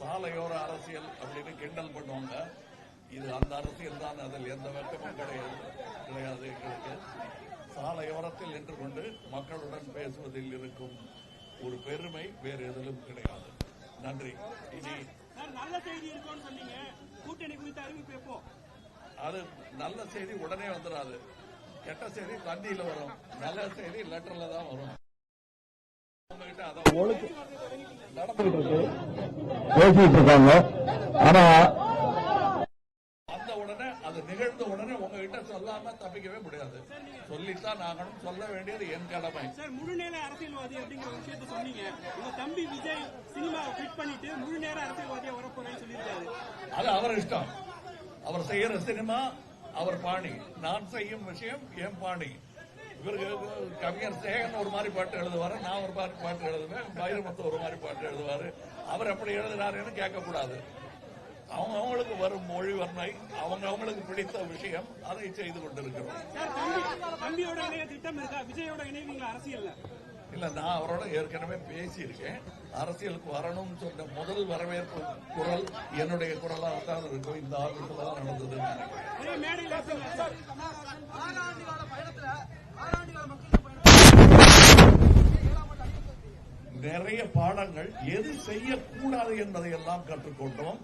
சாலையோர அரசியல் அப்படின்னு கிண்டல் பண்ணுவாங்க. இது அந்த அரசியல் தான் அதில் எந்த வெட்கமும் கிடையாது கிடையாது எங்களுக்கு சாலையோரத்தில் நின்று கொண்டு மக்களுடன் பேசுவதில் இருக்கும் ஒரு பெருமை வேறு எதிலும் கிடையாது. நன்றி. இனி நல்ல செய்தி இருக்கும்னு சொன்னீங்க. கூட்டணி குறித்த அறிவிப்பு எப்போ? அது நல்ல செய்தி உடனே வந்துடாது கெட்ட செய்தி தண்ணியில வரும். நல்ல செய்தி லெட்டர்ல தான் வரும் உங்ககிட்ட அதை நடந்துகிட்டு இருக்கு பேசிட்டு இருக்காங்க. ஆனா வந்த உடனே அது நிகழ்ந்த உடனே உங்ககிட்ட சொல்லாம தப்பிக்கவே முடியாது. சொல்லித்தான் ஆகணும். சொல்ல வேண்டியது என் கடமை. சார் முழுநேர அரசியல்வாதி அப்படிங்கிற விஷயத்த சொன்னீங்க. உங்க தம்பி விஜய் சினிமாவை ஃபிட் பண்ணிட்டு முழுநேர அரசியல்வாதியா வரப்போறேன்னு சொல்லியிருக்காரு. அது அவர் இஷ்டம். அவர் செய்யற சினிமா அவர் பாணி. நான் செய்யும் விஷயம் என் பாணி. இவருக்கு கவிஞர் சேகன் ஒரு மாதிரி பாட்டு எழுதுவாரு நான் ஒரு பாட்டு பாட்டு எழுதுவேன் வைரமுத்து ஒரு மாதிரி பாட்டு எழுதுவாரு. அவர் எப்படி எழுதுறாருன்னு கேட்கக்கூடாது. அவங்க அவங்களுக்கு வரும் மொழி வர்ணை அவங்க அவங்களுக்கு பிடித்த விஷயம் அதை செய்து கொண்டிருக்கிறோம். தம்பியோட இணைய திட்டம் இருக்கா? விஜயோட அரசியல்ல? இல்ல நான் அவரோட ஏற்கனவே பேசியிருக்கேன். அரசியலுக்கு வரணும்னு சொன்ன முதல் வரவேற்பு குரல் என்னுடைய குரலாக தான் இருக்கும். இந்த ஆபீஸ்ல தான் நடந்தது நிறைய பாடங்கள் எது செய்யக்கூடாது என்பதை எல்லாம் கற்றுக்கொண்டோம்.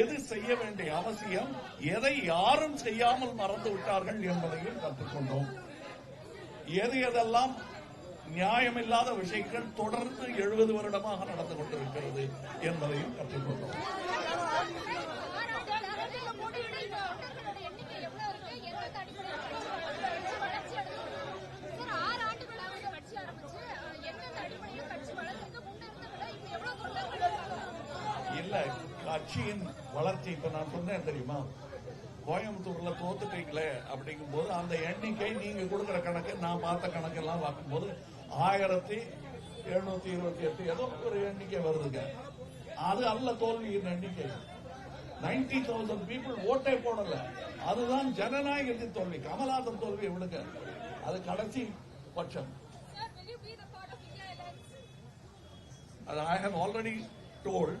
எது செய்ய வேண்டிய அவசியம் எதை யாரும் செய்யாமல் மறந்து விட்டார்கள் என்பதையும் கற்றுக்கொண்டோம். எது எதெல்லாம் நியாயமில்லாத விஷயங்கள் தொடர்ந்து எழுபது வருடமாக நடந்து கொண்டிருக்கிறது என்பதையும் கற்றுக்கொண்டோம் ஆறாண்டு போட்டியிடுற தொண்டர்களோட எண்ணிக்கை எவ்வளவு இருக்கு எந்த அடிப்படையில் கட்சி வளர்ச்சி அடைஞ்சிருக்கு சார் ஆறு ஆண்டுகளாக கட்சி ஆரம்பிச்சு எந்தெந்த அடிப்படையில் கட்சி வளர்ச்சிக்கு முன்னிருந்த விட இப்ப எவ்வளவு தொண்டர்கள் இருக்காங்க இல்ல கட்சியின் வளர்ச்சி இப்ப நான் சொன்னேன் தெரியுமா? கோயம்புத்தூர்ல தோத்துட்டீங்களே அப்படிங்கும் போது அந்த எண்ணிக்கை நீங்க கொடுக்கிற கணக்கு நான் பார்த்த கணக்கெல்லாம் பார்க்கும்போது ஆயிரத்தி எழுநூத்தி இருபத்தி எட்டு ஏதோ ஒரு எண்ணிக்கை வருதுங்க. அது அல்ல தோல்வியின் எண்ணிக்கை. நைன்டி தௌசண்ட் பீப்புள் ஓட்டே போடல. அதுதான் ஜனநாயகத்தின் தோல்வி. கமலாசன் தோல்வி விடுங்க. அது கடைசி பட்சம். And I have already told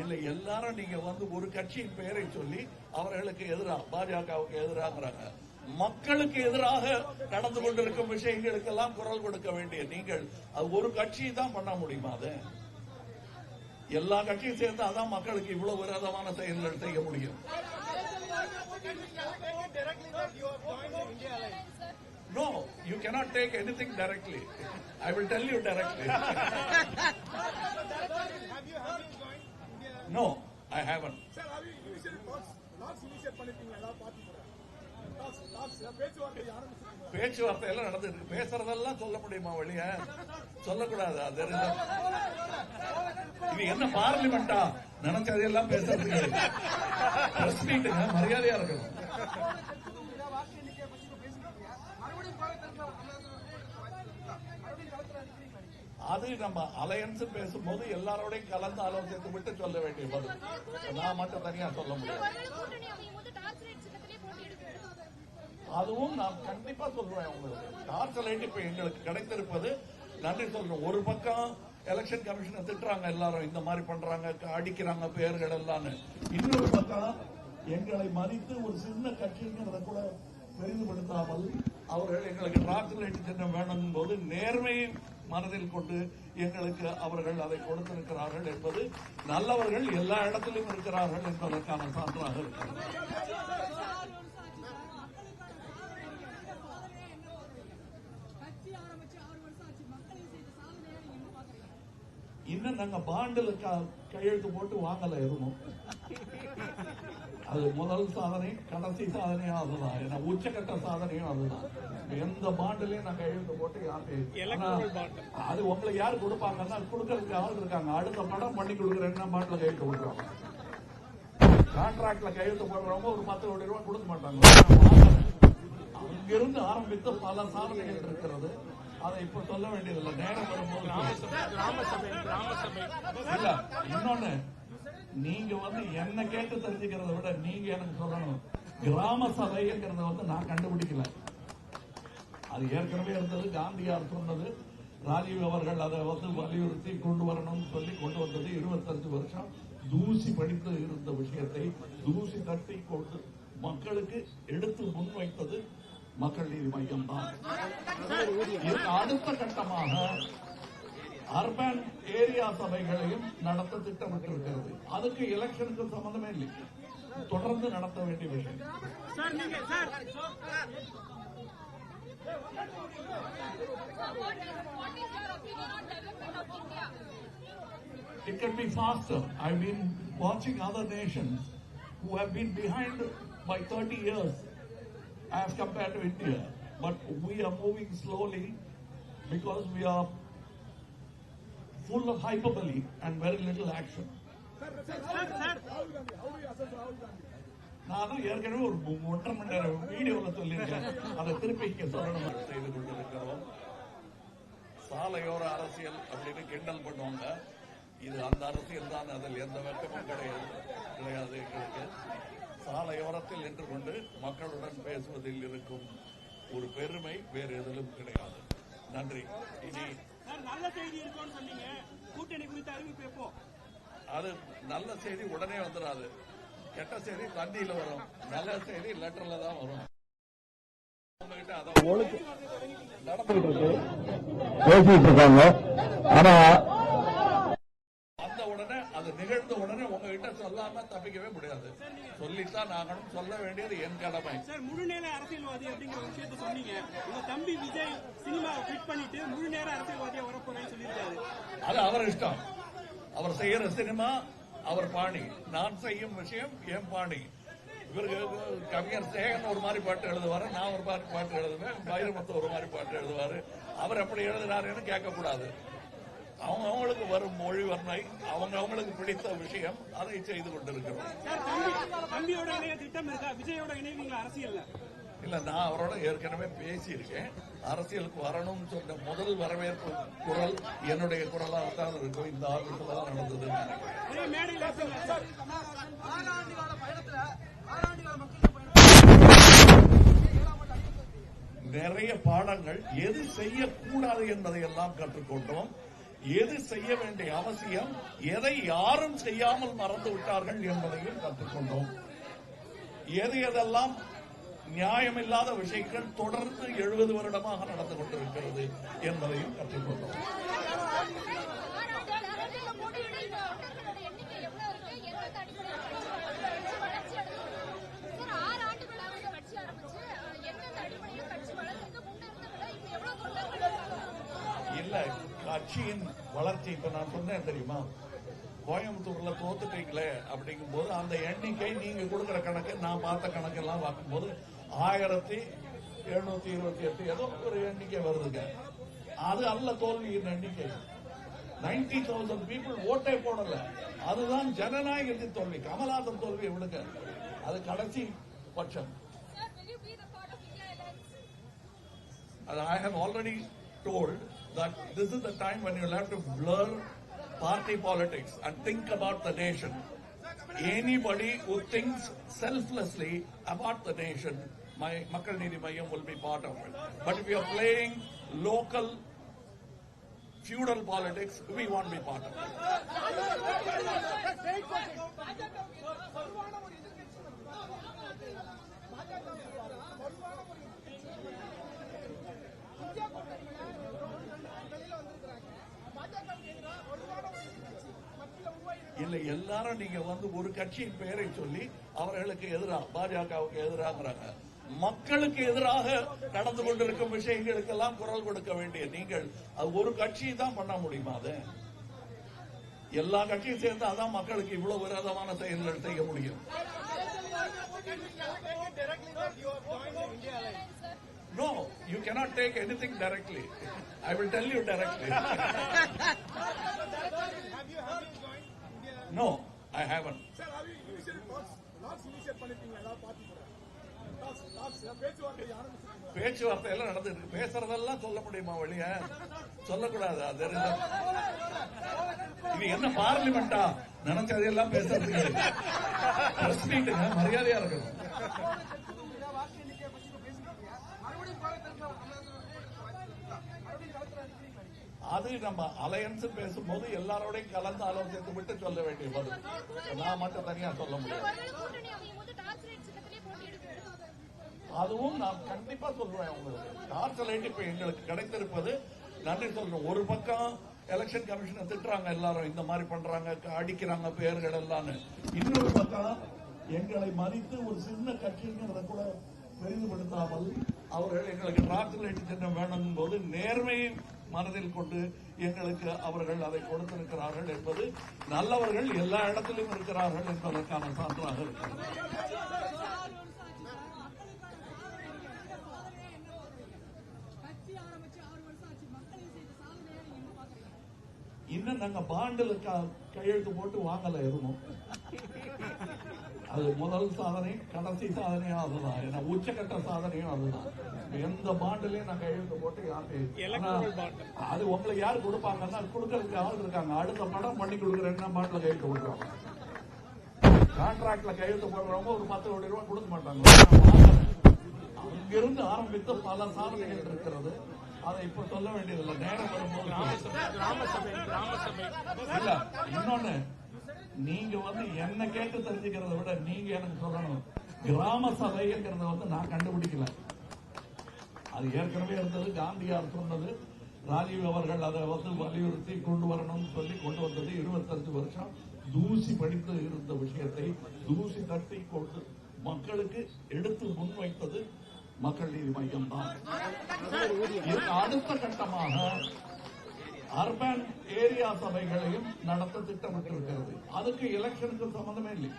இல்ல எல்லாரும் நீங்க வந்து ஒரு கட்சியின் பெயரை சொல்லி அவர்களுக்கு எதிராக பாஜகவுக்கு எதிராகிறாங்க மக்களுக்கு எதிராக நடந்து கொண்டிருக்கும் விஷயங்களுக்கெல்லாம் குரல் கொடுக்க வேண்டிய நீங்கள் அது ஒரு கட்சி தான் பண்ண முடியுமா அது எல்லா கட்சியும் சேர்ந்து அதான் மக்களுக்கு இவ்வளவு விரோதமான செயல்கள் செய்ய முடியும் No, you cannot take anything directly. I will tell you directly. Sir கூட டாக்ஸ் டாக்ஸ் பேச்சுவார்த்தை எல்லாம் நடந்துருக்கு பேசுறதெல்லாம் சொல்ல முடியுமா வெளிய? சொல்லக்கூடாது? அது இது என்ன பார்லிமெண்டா நினைச்சதையெல்லாம் பேசுறதுக்கு மரியாதையா இருக்கணும் வாக்கு எண்ணிக்கையை பத்தி இப்ப பேசிருக்கீங்க மறுபடியும் கோயம்புத்தூர்ல மறுபடியும் களத்துல இருக்கிறீங்க அது நம்ம அலையன்ஸ் பேசும்போது எல்லாரோடையும் கலந்து ஆலோசித்து விட்டு சொல்ல வேண்டிய பதில். நான் மட்டும் தனியா சொல்ல முடியாது. போட்டியிடுங்க அதுவும் நான் கண்டிப்பா சொல்றேன் உங்களுக்கு. டார்ச் லைட் இப்ப எங்களுக்கு கிடைத்திருப்பது நன்றி சொல்றேன். ஒரு பக்கம் எலெக்ஷன் கமிஷனை திட்டுறாங்க எல்லாரும் இந்த மாதிரி பண்றாங்க அடிக்கிறாங்க பெயர்கள் எல்லாம் இன்னொரு பக்கம் எங்களை மதித்து ஒரு சின்ன கட்சிங்கிறத கூட பெரிதுபடுத்தாமல் அவர்கள் எங்களுக்கு டார்ச் லைட் சின்னம் வேணும் போது நேர்மையை மனதில் கொண்டு எங்களுக்கு அவர்கள் அதை கொடுத்திருக்கிறார்கள் என்பது நல்லவர்கள் எல்லா இடத்திலும் இருக்கிறார்கள் என்பதற்கான சான்றாக இருக்கிறது. இன்னும் நாங்க பாண்டில் கையெழுத்து போட்டு வாங்கல எதுவும். அது முதல் சாதனை கடைசி சாதனையும் அதுதான். ஏன்னா உச்சக்கட்ட சாதனையும் அதுதான். எந்த பாண்டுலயும் நான் கையெழுத்து போட்டு bond. அது உங்களுக்கு யார் கொடுப்பாங்கன்னா கொடுக்கறதுக்கு ஆள் இருக்காங்க. அடுத்த படம் பண்ணி கொடுக்குறேன்னா பாட்டில் கையெழுத்து கொடுக்குறாங்க கான்ட்ராக்ட்ல கையெழுத்து போடுறவங்க ஒரு பத்து கோடி ரூபாய் கொடுக்க மாட்டாங்க. அங்கிருந்து ஆரம்பித்து பல சாதனைகள் இருக்கிறது. அதை இப்ப சொல்ல வேண்டியதில்லை. நேரம் வரும்போது இல்ல இன்னொன்னு நீங்க வந்து என்ன கேட்டு தெரிஞ்சுக்கிறத விட நீங்க எனக்கு சொல்லணும். கிராம சபைங்கிறத வந்து நான் கண்டுபிடிக்கல. அது ஏற்கனவே இருந்தது. காந்தியார் சொன்னது ராஜீவ் அவர்கள் அதை வந்து வலியுறுத்தி கொண்டு வரணும்னு சொல்லி கொண்டு வந்தது இருபத்தஞ்சு வருஷம். தூசி படித்து இருந்த விஷயத்தை தூசி தட்டி கொண்டு மக்களுக்கு எடுத்து முன்வைத்தது மக்கள் நீதி மையம் தான். அடுத்த கட்டமாக அர்பன் ஏரியா சபைகளையும் நடத்த திட்டமிட்டிருக்கிறது. அதுக்கு எலெக்ஷனுக்கு சம்பந்தமே இல்லை. தொடர்ந்து நடத்த வேண்டிய விஷயம். It can be faster. I've been watching other nations who have been behind by 30 years as compared to India. But we are moving slowly because we are full of hyperbole and very little action. Sir, sir, sir, sir. நான் தான் ஏற்கனவே ஒரு ஒன்றரை மணி நேரம் வீடியோல சொல்லியிருக்கேன். அதை திருப்பி இங்க சொல்லணும். செய்து கொண்டிருக்கிறோம். சாலையோர அரசியல் அப்படின்னு கிண்டல் பண்ணுவாங்க. இது அந்த அரசியல் தான். அதில் எந்த வெட்கமும் கிடையாது. கிடையாது எங்களுக்கு. சாலையோரத்தில் நின்று கொண்டு மக்களுடன் பேசுவதில் இருக்கும் ஒரு பெருமை வேறு எதிலும் கிடையாது. நன்றி. இனி நல்ல செய்தி இருக்கும்னு சொன்னீங்க. கூட்டணி குறித்த அறிவிப்பு அது நல்ல செய்தி உடனே வந்துடாது. கெட்ட செய்தி தந்தியில வரும். நல்ல செய்தி லெட்டர்ல தான் வரும். பேசிட்டு இருக்காங்க ஆனா வந்த உடனே அது நிகழ்ந்த உடனே உங்ககிட்ட சொல்லாம தப்பிக்கவே முடியாது. சொல்லித்தான் ஆகணும். சொல்ல வேண்டியது என் கடமை. சார் முழு நேர அரசியல்வாதி அப்படிங்கிற விஷயத்த சொன்னீங்க. உங்க தம்பி விஜய் சினிமாவை குவிட் பண்ணிட்டு முழு நேர அரசியல்வாதியா வரப்போறேன்னு சொல்லியிருக்காரு. அது அவர் இஷ்டம். அவர் செய்யற சினிமா அவர் பாணி. நான் செய்யும் விஷயம் என் பாணி. இவருக்கு கவிஞர் சேகன் ஒரு மாதிரி பாட்டு எழுதுவாரு நான் ஒரு மாதிரி பாட்டு எழுதுவேன் வைரமுத்து ஒரு மாதிரி பாட்டு எழுதுவாரு. அவர் எப்படி எழுதுறாருன்னு கேட்கக்கூடாது. அவங்க அவங்களுக்கு வரும் மொழி வர்ணை அவங்க அவங்களுக்கு பிடித்த விஷயம் அதை செய்து கொண்டிருக்கிறோம். தம்பியோட இணைய திட்டம் இருக்கா? விஜயோட இணைவீங்களா? அரசியல்ல? இல்ல நான் அவரோட ஏற்கனவே பேசியிருக்கேன். அரசியலுக்கு வரணும்னு சொன்ன முதல் வரவேற்பு குரல் என்னுடைய குரலாக தான் இருக்கும். இந்த ஆபீஸ்ல தான் நடந்தது நிறைய பாடங்கள் எது செய்யக்கூடாது என்பதை எல்லாம் கற்றுக்கொண்டோம். எது செய்ய வேண்டிய அவசியம் எதை யாரும் செய்யாமல் மறந்து விட்டார்கள் என்பதையும் கற்றுக்கொண்டோம். எது எதெல்லாம் நியாயமில்லாத விஷயங்கள் தொடர்ந்து எழுபது வருடமாக நடந்து கொண்டிருக்கிறது என்பதையும் கற்றுக்கொண்டோம் இல்ல கட்சியின் வளர்ச்சி இப்ப நான் சொன்னேன் தெரியுமா? கோயம்புத்தூர்ல தோத்துட்டீங்களே அப்படிங்கும் போது அந்த எண்ணிக்கை நீங்க கொடுக்கிற கணக்கு நான் பார்த்த கணக்கெல்லாம் பார்க்கும்போது ஆயிரத்தி எழுநூத்தி இருபத்தி எட்டு ஏதோ ஒரு எண்ணிக்கை வருதுங்க அது அல்ல தோல்வியின் எண்ணிக்கை நைன்டி தௌசண்ட் பீப்புள் ஓட்டே போடல அதுதான் ஜனநாயகத்தின் தோல்வி கமலாதன் தோல்வி விடுங்க அது கடைசி பட்சம் And I already told that that is the time time you you'll to to blur party and think think the nation. Anybody who thinks selflessly about the nation, my Nidhi Mayam will be part of it. But if you're playing local feudal politics, we won't be part of it. இல்ல எல்லாரும் நீங்க வந்து ஒரு கட்சியின் பெயரை சொல்லி அவர்களுக்கு எதிராக பாஜகவுக்கு எதிராகிறாங்க மக்களுக்கு எதிராக நடந்து கொண்டிருக்கும் விஷயங்களுக்கெல்லாம் குரல் கொடுக்க வேண்டிய நீங்கள் அது ஒரு கட்சி தான் பண்ண முடியுமா அது எல்லா கட்சியும் சேர்ந்து அதான் மக்களுக்கு இவ்வளவு விரோதமான செயல்கள் செய்ய முடியும் No, you cannot take anything directly. I will tell you directly. Have you have you joined India? No, I haven't. Sir have you initiated talks talks initiate பண்ணிருக்கீங்க எல்லா பார்ட்டி கூட talks talks பேச்சுவார்த்தை எல்லாம் நடந்துருக்கு பேசுறதெல்லாம் சொல்ல முடியுமா வெளிய? சொல்லக்கூடாது? அது இது என்ன பார்லிமெண்டா? நினைச்சதையெல்லாம் பேசுறதுக்கு மரியாதையா இருக்கணும். அது நம்ம அலையன்ஸ் பேசும்போது எல்லாரோடையும் கலந்து ஆலோசித்து விட்டு சொல்ல வேண்டிய பதில். நான் மட்டும் தனியா சொல்ல முடியாது. அதுவும் நான் கண்டிப்பா சொல்றேன் உங்களுக்கு. டார்ச் லைட் இப்ப எங்களுக்கு கிடைத்திருப்பது நன்றி சொல்றேன். ஒரு பக்கம் எலெக்ஷன் கமிஷனை திட்டுறாங்க எல்லாரும் இந்த மாதிரி பண்றாங்க அடிக்கிறாங்க பெயர்கள் எல்லாம் இன்னொரு பக்கம் எங்களை மதித்து ஒரு சின்ன கட்சிங்கிறத கூட பெரிதுபடுத்தாமல் அவர்கள் எங்களுக்கு டார்ச் லைட் சின்னம் வேணும் போது நேர்மையை மனதில் கொண்டு எங்களுக்கு அவர்கள் அதை கொடுத்திருக்கிறார்கள் என்பது நல்லவர்கள் எல்லா இடத்திலும் இருக்கிறார்கள் என்பதற்கான சான்றாக இருக்கிறது. இன்னும் நாங்க பாண்டில் க- கையெழுத்து போட்டு வாங்கல எதுவும். அது முதல் சாதனை கடைசி சாதனையும் அதுதான். ஏன்னா உச்சகட்ட சாதனையும் அதுதான். எந்த பாண்டுலயும் நான் கையெழுத்து போட்டு யார்கிட்ட அது உங்களுக்கு யார் கொடுப்பாங்கன்னா கொடுக்கறதுக்கு ஆள் இருக்காங்க. அடுத்த படம் பண்ணி கொடுக்குறேன்னா பாண்டுல கையெழுத்து கொடுக்குறாங்க? கான்ட்ராக்ட்ல கையெழுத்து போடுறவங்க ஒரு பத்து கோடி ரூபாய் கொடுக்க மாட்டாங்க. அங்கிருந்து ஆரம்பித்த பல சாதனைகள் இருக்கிறது. அதை இப்ப சொல்ல வேண்டியதில்லை. நேரம் வரும்போது இன்னொன்னு நீங்க வந்து என்ன கேட்டு தெரிஞ்சுக்கிறத விட நீங்க எனக்கு சொல்லணும். கிராம சபைங்கிறத வந்து நான் கண்டுபிடிக்கல. அது ஏற்கனவே இருந்தது காந்தியார் சொன்னது. ராஜீவ் அவர்கள் அதை வந்து வலியுறுத்தி கொண்டு வரணும்னு சொல்லி கொண்டு வந்தது இருபத்தஞ்சு வருஷம். தூசி படித்து இருந்த விஷயத்தை தூசி தட்டி கொண்டு மக்களுக்கு எடுத்து முன்வைத்தது மக்கள் நீதி மையம் தான் அடுத்த கட்டமாக அர்பன் ஏரியா சபைகளையும் நடத்த திட்டமிட்டிருக்கிறது அதுக்கு எலெக்ஷனுக்கு சம்பந்தமே இல்லை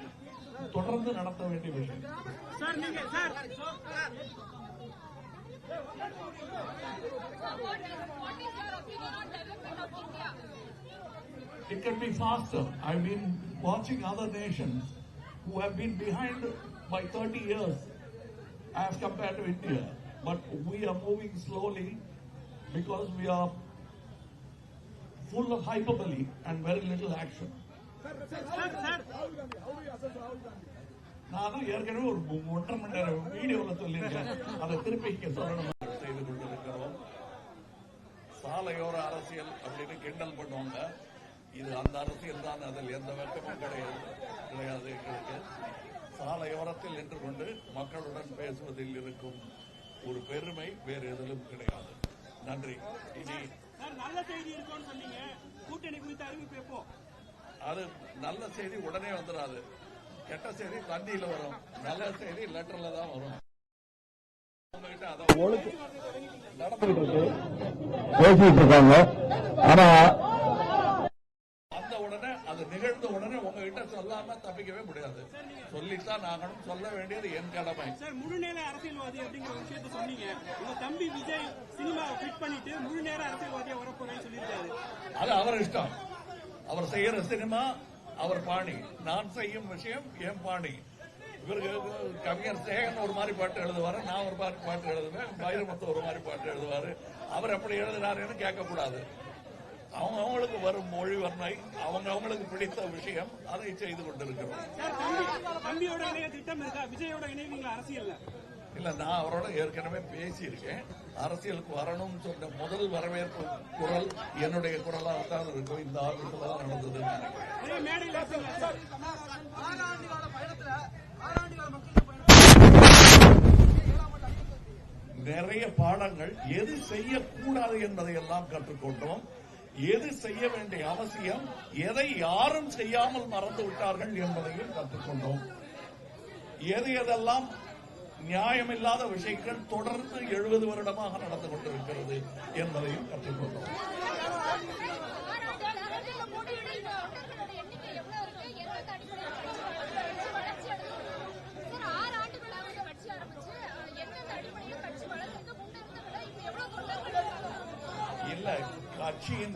தொடர்ந்து நடத்த வேண்டிய விஷயம் சார் நீங்க sir What is, what is your opinion on development of India? It can be faster. I've been watching other nations who have been behind by 30 years as compared to India. But we are moving slowly because we are full of hyperbole and very little action. நானும் ஏற்கனவே ஒரு ஒன்றரை மணி நேரம் வீடியோல சொல்லியிருக்கேன். அதை திருப்பி இங்க சொல்லணும்? செய்து கொண்டிருக்கிறோம். சாலையோர அரசியல் அப்படின்னு கிண்டல் பண்ணுவாங்க. இது அந்த அரசியல் தான் அதில் எந்த வெட்கமும் கிடையாது. கிடையாது எங்களுக்கு சாலையோரத்தில் நின்று கொண்டு மக்களுடன் பேசுவதில் இருக்கும் ஒரு பெருமை வேறு எதிலும் கிடையாது. நன்றி. இனி நல்ல செய்தி இருக்கும்னு சொன்னீங்க. கூட்டணி குறித்த அறிவிப்பு எப்போ? அது நல்ல செய்தி உடனே வந்துடாது. கெட்ட செய்தி தந்தியில வரும். நல்ல செய்தி லெட்டர்ல தான் வரும். நடந்துகிட்டு இருக்கு. பேசிட்டு இருக்காங்க. ஆனா வந்த உடனே அது நிகழ்ந்த உடனே உங்ககிட்ட சொல்லாம தப்பிக்கவே முடியாது. சொல்லித்தான் ஆகணும். சொல்ல வேண்டியது என் கடமை. சார் முழுநேர அரசியல்வாதி அப்படிங்கிற விஷயத்த சொன்னீங்க. உங்க தம்பி விஜய் சினிமாவை குவிட் பண்ணிட்டு முழு நேர அரசியல்வாதியா வரப்போறேன்னு சொல்லியிருக்காரு. அது அவர் இஷ்டம். அவர் செய்யற சினிமா அவர் பாணி. நான் செய்யும் விஷயம் என் பாணி. இவருக்கு கவிஞர் சேகன் ஒரு மாதிரி பாட்டு எழுதுவாரு. நான் ஒரு மாதிரி பாட்டு எழுதுவேன். வைரமுத்து ஒரு மாதிரி பாட்டு எழுதுவாரு. அவர் எப்படி எழுதுறாருன்னு கேட்கக்கூடாது. அவங்க அவங்களுக்கு வரும் மொழி வர்ணை அவங்க அவங்களுக்கு பிடித்த விஷயம் அதை செய்து கொண்டிருக்கிறோம். சார் தம்பி தம்பியோட இணைய திட்டம் இருக்கா? விஜயோட இணைவீங்களா அரசியல்ல. இல்ல நான் அவரோட ஏற்கனவே பேசியிருக்கேன். அரசியலுக்கு வரணும்னு சொன்ன முதல் வரவேற்பு குரல் என்னுடைய குரலாக தான் இருக்கும். இந்த ஆபீஸ்ல தான் நடந்தது நிறைய பாடங்கள் எது செய்யக்கூடாது என்பதை எல்லாம் கற்றுக்கொண்டோம். எது செய்ய வேண்டிய அவசியம் எதை யாரும் செய்யாமல் மறந்து விட்டார்கள் என்பதையும் கற்றுக்கொண்டோம். எது எதெல்லாம் நியாயமில்லாத விஷயங்கள் தொடர்ந்து எழுபது வருடமாக நடந்து கொண்டிருக்கிறது என்பதையும் கற்றுக்கொண்டோம் அரசியல்ல போட்டியிட இந்த தொண்டர்களோட எண்ணிக்கை எவ்வளவு இருக்கு எந்தெந்த அடிப்படையில் கட்சி வளர்ச்சி அடைஞ்சிருக்கு சார் ஆறு ஆண்டுகளாக இந்த கட்சி ஆரம்பிச்சு அஹ், எந்தெந்த அடிப்படையில் கட்சி வளர்ச்சிக்கு முன்னெடுத்த கட்சியின்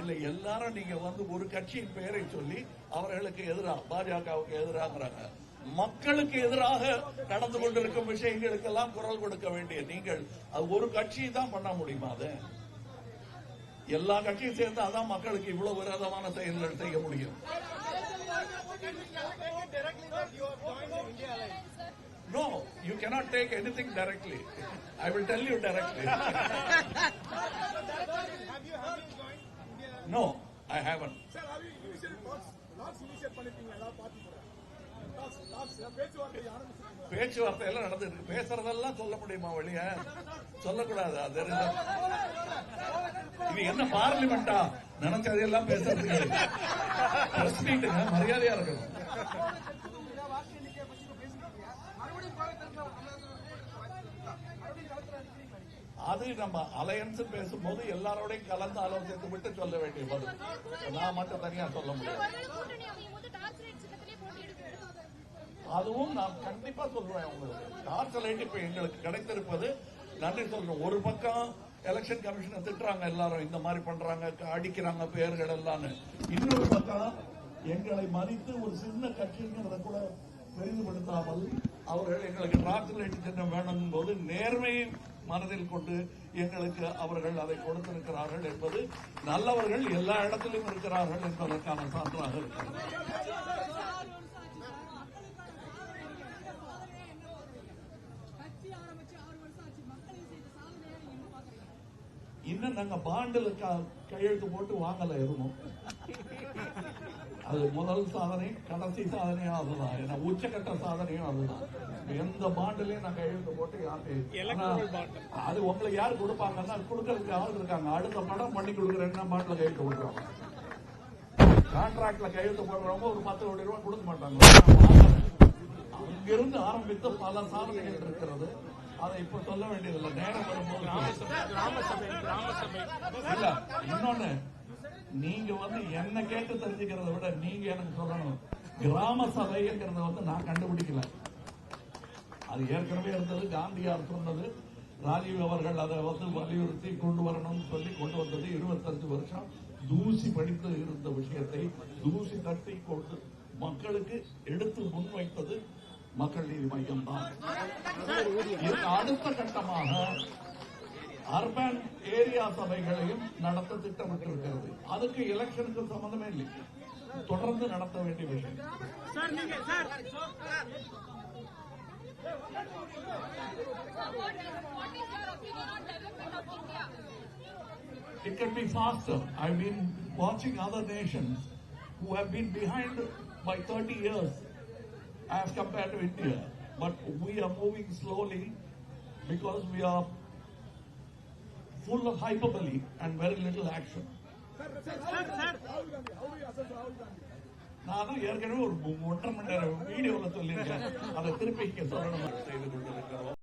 இல்ல எல்லாரும் நீங்க வந்து ஒரு கட்சியின் பெயரை சொல்லி அவர்களுக்கு எதிராக பாஜகவுக்கு எதிராகிறாங்க மக்களுக்கு எதிராக நடந்து கொண்டிருக்கும் விஷயங்களுக்கெல்லாம் குரல் கொடுக்க வேண்டிய நீங்கள் அது ஒரு கட்சி தான் பண்ண முடியுமா அது எல்லா கட்சியும் சேர்ந்து அதான் மக்களுக்கு இவ்வளவு விரோதமான செயல்கள் செய்ய முடியும் No, you cannot take anything directly. I will tell you directly. no, I haven't. Sir have you initiated talks talks initiate பண்ணிருக்கீங்க எல்லா பார்ட்டி கூட talks talks பேச்சுவார்த்தை எல்லாம் நடந்துருக்கு பேசுறதெல்லாம் சொல்ல முடியுமா வெளிய? சொல்லக்கூடாது? அது இது என்ன பார்லிமெண்டா? நினைச்சதெல்லாம் பேசுறதுக்கு. மரியாதையா இருக்கணும். அது நம்ம அலையன்ஸ் பேசும்போது எல்லாரோடையும் கலந்து ஆலோசித்து விட்டு சொல்ல வேண்டிய பதில். நான் மட்டும் தனியா சொல்ல முடியாது. அதுவும் நான் கண்டிப்பா சொல்றேன் உங்களுக்கு. டார்ச் லைட் இப்ப எங்களுக்கு கிடைத்திருப்பது நன்றி சொல்றேன். ஒரு பக்கம் எலெக்ஷன் கமிஷனை திட்டுறாங்க எல்லாரும் இந்த மாதிரி பண்றாங்க அடிக்கிறாங்க பெயர்கள் எல்லாம் இன்னொரு பக்கம் எங்களை மதித்து ஒரு சின்ன கட்சிங்கிறத கூட பெரிதுபடுத்தாமல் அவர்கள் எங்களுக்கு டார்ச் சின்னம் வேண்டும் போது நேர்மையை மனதில் கொண்டு எங்களுக்கு அவர்கள் அதை கொடுத்திருக்கிறார்கள் என்பது நல்லவர்கள் எல்லா இடத்திலும் இருக்கிறார்கள் என்பதற்கான சான்றாக இருக்கிறது. இன்னும் நாங்க பாண்டில் க- கையெழுத்து போட்டு வாங்கல எதுவும். அது முதல் சாதனை கடைசி சாதனையும் அதுதான் ஏன்னா உச்சகட்ட சாதனையும் அதுதான் எந்த பாண்டுலயும் நான் கையெழுத்து போட்டு யாருக்கு ஆனா, அது உங்களுக்கு யாரு கொடுப்பாங்கன்னா கொடுக்கறதுக்கு ஆள் இருக்காங்க. அடுத்த படம் பண்ணி கொடுக்குறேன்னா பாண்டுல கையெழுத்து கொடுக்குறாங்க கான்ட்ராக்ட்ல கையெழுத்து போடுறவங்க ஒரு பத்து கோடி ரூபாய் கொடுக்க மாட்டாங்க. அங்கிருந்து ஆரம்பித்த பல சாதனைகள் இருக்கிறது. அதை இப்ப சொல்ல வேண்டியதில்லை. நேரம் வரும்போது இன்னொன்னு நீங்க வந்து என்ன கேட்டு தெரிஞ்சுக்கிறத விட நீங்க எனக்கு சொல்லணும். கிராம சபைங்கிறத வந்து நான் கண்டுபிடிக்கல. அது ஏற்கனவே இருந்தது காந்தியார் சொன்னது. ராஜீவ் அவர்கள் அதை வந்து வலியுறுத்தி கொண்டு வரணும்னு சொல்லி கொண்டு வந்தது இருபத்தஞ்சு வருஷம் தூசி படித்து இருந்த விஷயத்தை தூசி தட்டி கொண்டு மக்களுக்கு எடுத்து முன்வைத்தது மக்கள் நீதி மையம் தான் அடுத்த கட்டமாக அர்பன் ஏரியா சபைகளையும் நடத்த திட்டமிட்டிருக்கிறது அதுக்கு எலெக்ஷனுக்கு சம்பந்தமே இல்லை தொடர்ந்து நடத்த வேண்டிய விஷயம் சார் நீங்க sir What is, what is your opinion on development of India? It can be faster. I've been watching other nations who have been behind by 30 years as compared to India. But we are moving slowly because we are full of hyperbole and very little action. Sir நான் ஏற்கனவே ஒரு ஒன்றரை மணி நேரம் வீடியோவில் சொல்லியிருக்கேன் அதை திருப்பி இங்க சொல்லணும் செய்து கொண்டிருக்கிறோம்